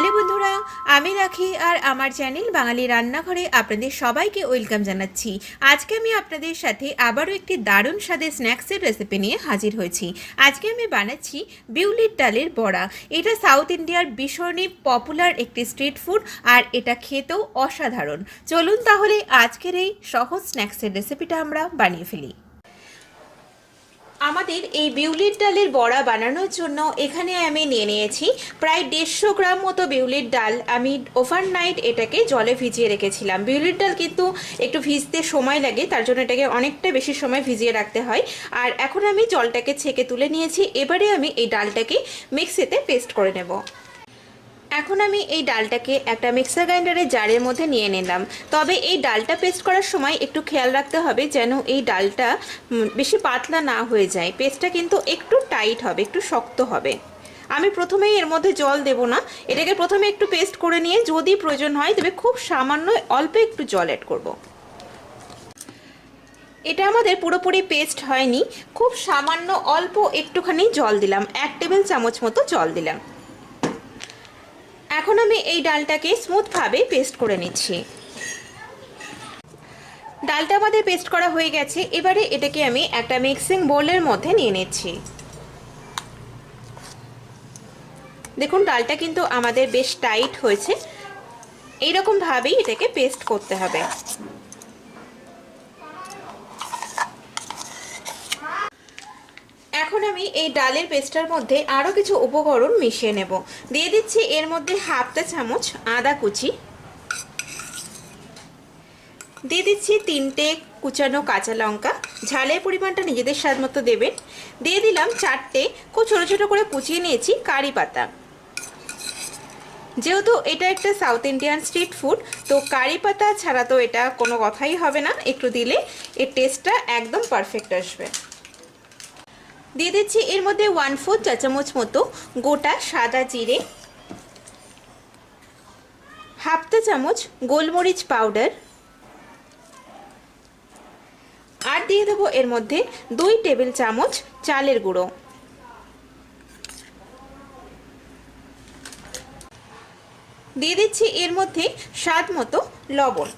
Hello বন্ধুরা, আমি রাখি আর আমার চ্যানেল বাঙালি রান্নাঘরে আপনাদের সবাইকে ওয়েলকাম জানাচ্ছি। আজকে আমি আপনাদের সাথে আবারও একটি দারুণ স্বাদের স্ন্যাক্সের রেসিপি নিয়ে হাজির হয়েছি। আজকে আমি বানাচ্ছি বিউলির ডালের বড়া। এটা সাউথ ইন্ডিয়ার ভীষণই পপুলার একটি স্ট্রিট ফুড আর এটা খেতেও অসাধারণ। চলুন তাহলে আজকের এই সহজ স্ন্যাক্সের রেসিপিটা আমরা বানিয়ে ফেলি। আমাদের এই বিউলির ডালের বড়া বানানোর জন্য এখানে আমি নিয়ে নিয়েছি প্রায় দেড়শো গ্রাম মতো বিউলির ডাল। আমি ওভার নাইট এটাকে জলে ভিজিয়ে রেখেছিলাম। বিউলির ডাল কিন্তু একটু ভিজতে সময় লাগে, তার জন্য এটাকে অনেকটা বেশি সময় ভিজিয়ে রাখতে হয়। আর এখন আমি জলটাকে ছেঁকে তুলে নিয়েছি। এবারে আমি এই ডালটাকে মিক্সিতে পেস্ট করে নেব। এখন আমি এই ডালটাকে একটা মিক্সার গ্রাইন্ডারের জারের মধ্যে নিয়ে নিলাম। তবে এই ডালটা পেস্ট করার সময় একটু খেয়াল রাখতে হবে যেন এই ডালটা বেশি পাতলা না হয়ে যায়। পেস্টটা কিন্তু একটু টাইট হবে, একটু শক্ত হবে। আমি প্রথমেই এর মধ্যে জল দেব না। এটাকে প্রথমে একটু পেস্ট করে নিয়ে যদি প্রয়োজন হয় তবে খুব সামান্য অল্প একটু জল অ্যাড করব। এটা আমাদের পুরোপুরি পেস্ট হয়নি। খুব সামান্য অল্প একটুখানি জল দিলাম। এক টেবিল চামচ মতো জল দিলাম। এখন আমি এই ডালটাকে স্মুথভাবে পেস্ট করে নিচ্ছি। ডালটা আমাদের পেস্ট করা হয়ে গেছে, এবারে এটাকে আমি একটা মিক্সিং বোলের মধ্যে নিয়ে নিচ্ছি। দেখুন, ডালটা কিন্তু আমাদের বেশ টাইট হয়েছে। এইরকমভাবেই এটাকে পেস্ট করতে হবে। এখন আমি এই ডালের পেস্টার মধ্যে আরও কিছু উপকরণ মিশিয়ে নেব। দিয়ে দিচ্ছি এর মধ্যে হাফটা চামচ আদা কুচি। দিয়ে দিচ্ছি তিনটে কুচানো কাঁচা লঙ্কা। ঝালের পরিমাণটা নিজেদের স্বাদ মতো দেবেন। দিয়ে দিলাম চারটে খুব ছোটো ছোটো করে কুচিয়ে নিয়েছি কারি পাতা। যেহেতু এটা একটা সাউথ ইন্ডিয়ান স্ট্রিট ফুড, তো কারি পাতা ছাড়া তো এটা কোনো কথাই হবে না। একটু দিলে এর টেস্টটা একদম পারফেক্ট আসবে। দিয়ে দিচ্ছি এর মধ্যে ওয়ান ফোর চা চামচ মতো গোটা সাদা জিরে হাফটা চামচ গোলমরিচ পাউডার আর দিয়ে দেবো এর মধ্যে দুই টেবিল চামচ চালের গুঁড়ো। দিয়ে দিচ্ছি এর মধ্যে স্বাদ মতো লবণ।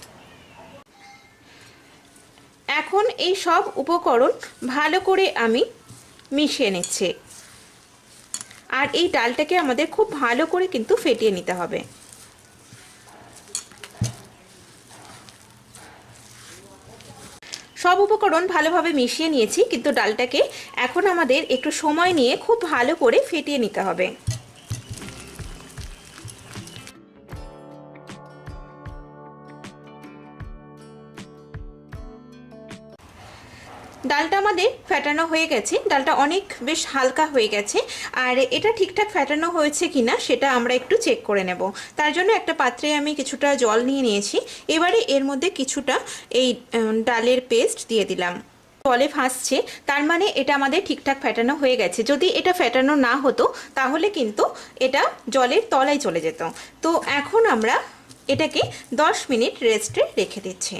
এখন এই সব উপকরণ ভালো করে আমি মিশিয়ে নিচ্ছে। আর এই ডালটাকে আমাদের খুব ভালো করে কিন্তু ফেটিয়ে নিতে হবে। সব উপকরণ ভালোভাবে মিশিয়ে নিয়েছি, কিন্তু ডালটাকে এখন আমাদের একটু সময় নিয়ে খুব ভালো করে ফেটিয়ে নিতে হবে। ডালটা আমাদের ফ্যাটানো হয়ে গেছে। ডালটা অনেক বেশ হালকা হয়ে গেছে। আর এটা ঠিকঠাক ফ্যাটানো হয়েছে কিনা সেটা আমরা একটু চেক করে নেব। তার জন্য একটা পাত্রে আমি কিছুটা জল নিয়ে নিয়েছি। এবারে এর মধ্যে কিছুটা এই ডালের পেস্ট দিয়ে দিলাম। জলে ভাসছে। তার মানে এটা আমাদের ঠিকঠাক ফ্যাটানো হয়ে গেছে। যদি এটা ফ্যাটানো না হতো, তাহলে কিন্তু এটা জলের তলায় চলে যেত। তো এখন আমরা এটাকে 10 মিনিট রেস্টে রেখে দিচ্ছি।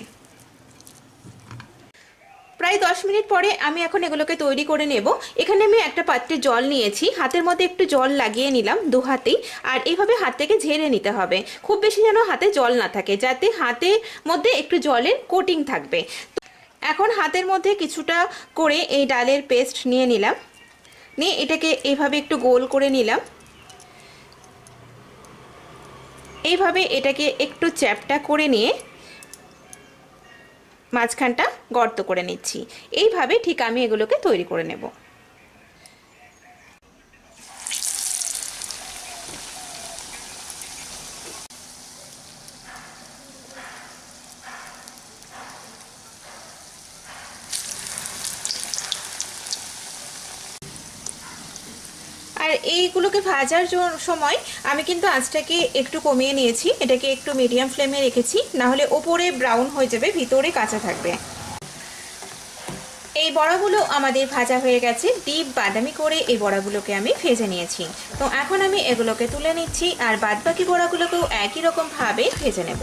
প্রায় দশ মিনিট পরে আমি এখন এগুলোকে তৈরি করে নেব। এখানে আমি একটা পাত্রে জল নিয়েছি। হাতের মধ্যে একটু জল লাগিয়ে নিলাম দু হাতেই। আর এইভাবে হাত থেকে ঝেড়ে নিতে হবে। খুব বেশি যেন হাতে জল না থাকে, যাতে হাতের মধ্যে একটু জলের কোটিং থাকবে। এখন হাতের মধ্যে কিছুটা করে এই ডালের পেস্ট নিয়ে নিলাম। নিয়ে এটাকে এইভাবে একটু গোল করে নিলাম। এইভাবে এটাকে একটু চ্যাপটা করে নিয়ে মাঝখানটা গর্ত করে নিচ্ছি। এইভাবে ঠিক আমি এগুলোকে তৈরি করে নেব। আর এইগুলোকে ভাজার সময় আমি কিন্তু আঁচটাকে একটু কমিয়ে নিয়েছি। এটাকে একটু মিডিয়াম ফ্লেমে রেখেছি। না হলে ওপরে ব্রাউন হয়ে যাবে, ভিতরে কাঁচা থাকবে। এই বড়াগুলো আমাদের ভাজা হয়ে গেছে। ডিপ বাদামি করে এই বড়াগুলোকে আমি ভেজে নিয়েছি। তো এখন আমি এগুলোকে তুলে নিচ্ছি আর বাদবাকি বড়াগুলোকেও একই রকমভাবে ভেজে নেব।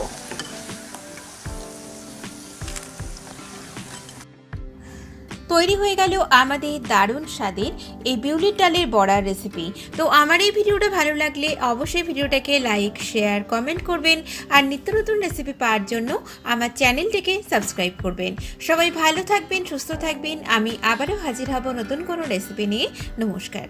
তৈরি হয়ে গেল আমাদের দারুণ স্বাদের এই বিউলির ডালের বড়ার রেসিপি তো আমার এই ভিডিওটা ভালো লাগলে অবশ্যই ভিডিওটাকে লাইক শেয়ার কমেন্ট করবেন আর নিত্য নতুন রেসিপি পাওয়ার জন্য আমার চ্যানেলটিকে সাবস্ক্রাইব করবেন। সবাই ভালো থাকবেন, সুস্থ থাকবেন। আমি আবারও হাজির হব নতুন কোনো রেসিপি নিয়ে। নমস্কার।